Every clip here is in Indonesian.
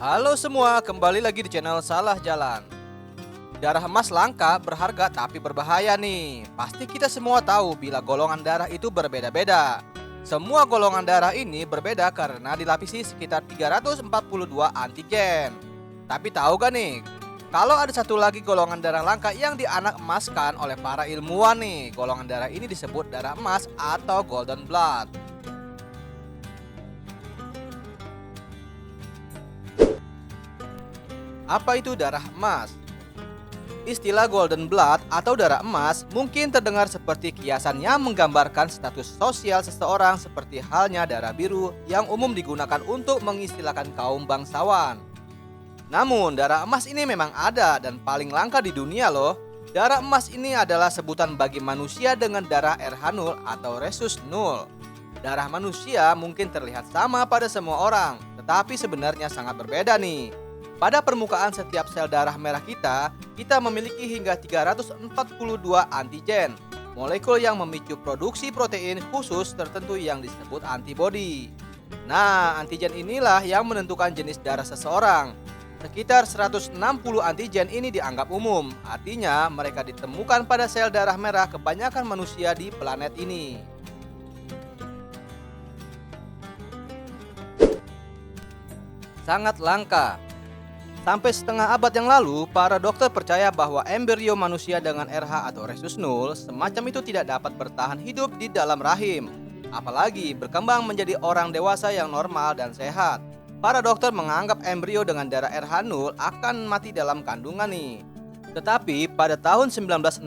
Halo semua, kembali lagi di channel Salah Jalan. Darah emas langka, berharga tapi berbahaya nih. Pasti kita semua tahu bila golongan darah itu berbeda-beda. Semua golongan darah ini berbeda karena dilapisi sekitar 342 antigen. Tapi tahu gak nih, kalau ada satu lagi golongan darah langka yang dianak emaskan oleh para ilmuwan nih, golongan darah ini disebut darah emas atau golden blood. Apa itu darah emas? Istilah golden blood atau darah emas mungkin terdengar seperti kiasan yang menggambarkan status sosial seseorang seperti halnya darah biru yang umum digunakan untuk mengistilahkan kaum bangsawan. Namun darah emas ini memang ada dan paling langka di dunia loh. Darah emas ini adalah sebutan bagi manusia dengan darah RH0 atau resus 0. Darah manusia mungkin terlihat sama pada semua orang, tetapi sebenarnya sangat berbeda nih. Pada permukaan setiap sel darah merah kita, kita memiliki hingga 342 antigen, molekul yang memicu produksi protein khusus tertentu yang disebut antibodi. Nah, antigen inilah yang menentukan jenis darah seseorang. Sekitar 160 antigen ini dianggap umum, artinya mereka ditemukan pada sel darah merah kebanyakan manusia di planet ini. Sangat langka. Sampai setengah abad yang lalu, para dokter percaya bahwa embrio manusia dengan RH atau resus nul semacam itu tidak dapat bertahan hidup di dalam rahim, apalagi berkembang menjadi orang dewasa yang normal dan sehat. Para dokter menganggap embrio dengan darah RH0 akan mati dalam kandungan nih. Tetapi pada tahun 1961,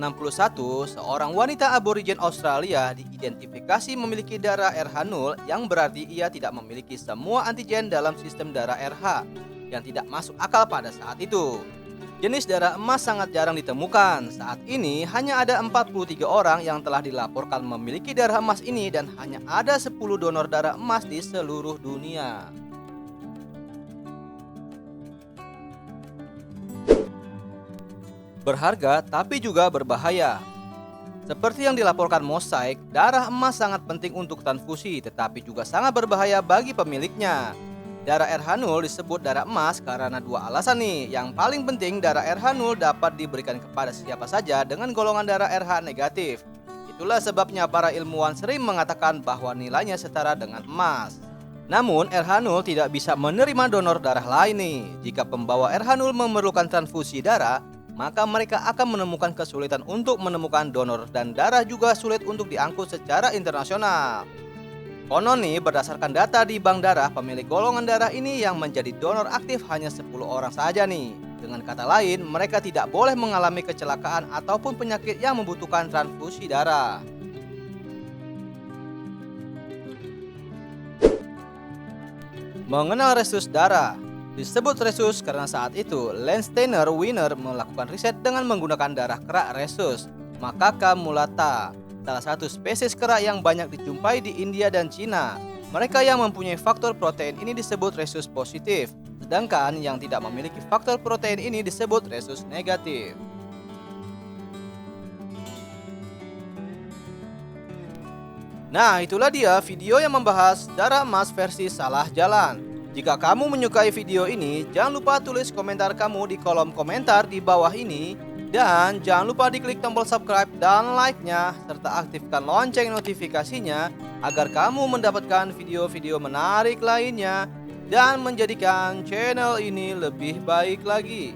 seorang wanita aborigin Australia diidentifikasi memiliki darah RH0 yang berarti ia tidak memiliki semua antigen dalam sistem darah RH yang tidak masuk akal pada saat itu. Jenis darah emas sangat jarang ditemukan. Saat ini hanya ada 43 orang yang telah dilaporkan memiliki darah emas ini dan hanya ada 10 donor darah emas di seluruh dunia. Berharga tapi juga berbahaya. Seperti yang dilaporkan Mosaik, darah emas sangat penting untuk transfusi tetapi juga sangat berbahaya bagi pemiliknya. Darah RH0 disebut darah emas karena dua alasan nih. Yang paling penting darah RH0 dapat diberikan kepada siapa saja dengan golongan darah RH negatif. Itulah sebabnya para ilmuwan sering mengatakan bahwa nilainya setara dengan emas. Namun RH0 tidak bisa menerima donor darah lain nih. Jika pembawa RH0 memerlukan transfusi darah, maka mereka akan menemukan kesulitan untuk menemukan donor dan darah juga sulit untuk diangkut secara internasional. Konon nih berdasarkan data di bank darah pemilik golongan darah ini yang menjadi donor aktif hanya 10 orang saja nih. Dengan kata lain, mereka tidak boleh mengalami kecelakaan ataupun penyakit yang membutuhkan transfusi darah. Mengenal resus darah Disebut resus karena saat itu Landsteiner Wiener melakukan riset dengan menggunakan darah kerak resus Macaca mulata salah satu spesies kera yang banyak dijumpai di India dan Cina. Mereka yang mempunyai faktor protein ini disebut resus positif, sedangkan yang tidak memiliki faktor protein ini disebut resus negatif. Nah, itulah dia video yang membahas darah emas versi salah jalan. Jika kamu menyukai video ini, jangan lupa tulis komentar kamu di kolom komentar di bawah ini dan jangan lupa diklik tombol subscribe dan like-nya serta aktifkan lonceng notifikasinya agar kamu mendapatkan video-video menarik lainnya dan menjadikan channel ini lebih baik lagi.